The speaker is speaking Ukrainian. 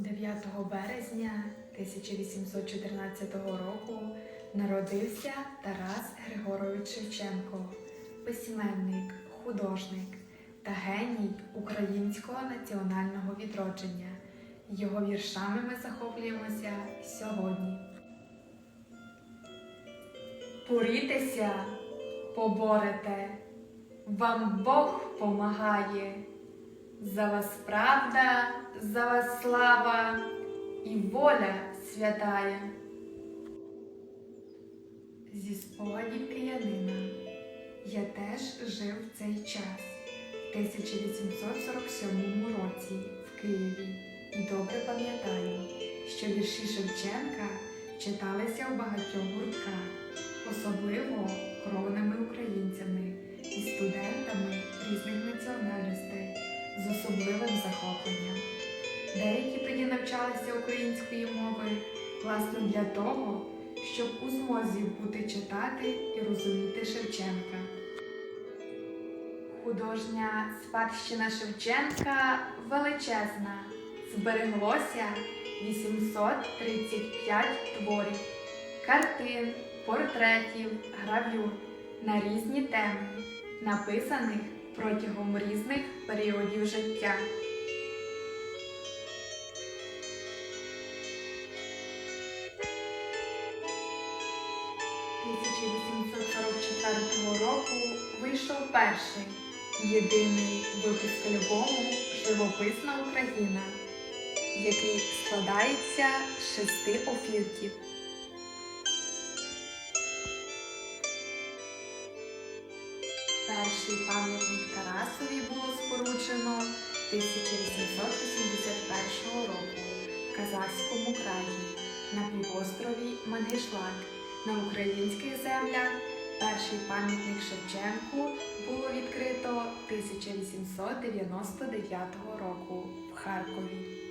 9 березня 1814 року народився Тарас Григорович Шевченко, письменник, художник та геній українського національного відродження. Його віршами ми захоплюємося сьогодні. Порітеся, поборете, вам Бог помагає. За вас правда, за вас слава і воля святая. Зі спогадів киянина я теж жив в цей час, в 1847 році в Києві, і добре пам'ятаю, що вірші Шевченка читалися в багатьох гуртках, особливо кровними українцями і студентами з особливим захопленням. Деякі тоді навчалися української мови власне для того, щоб у змозі бути читати і розуміти Шевченка. Художня спадщина Шевченка величезна. Збереглося 835 творів, картин, портретів, гравюр на різні теми, написаних протягом різних періодів життя. – 1844 року вийшов перший єдиний випуск альбому Живописна Україна, який складається з шести офірків. Перший пам'ятник Тарасові було споруджено 1881 року в Казахському краї на півострові Мангишлак. На українських землях перший пам'ятник Шевченку було відкрито 1899 року в Харкові.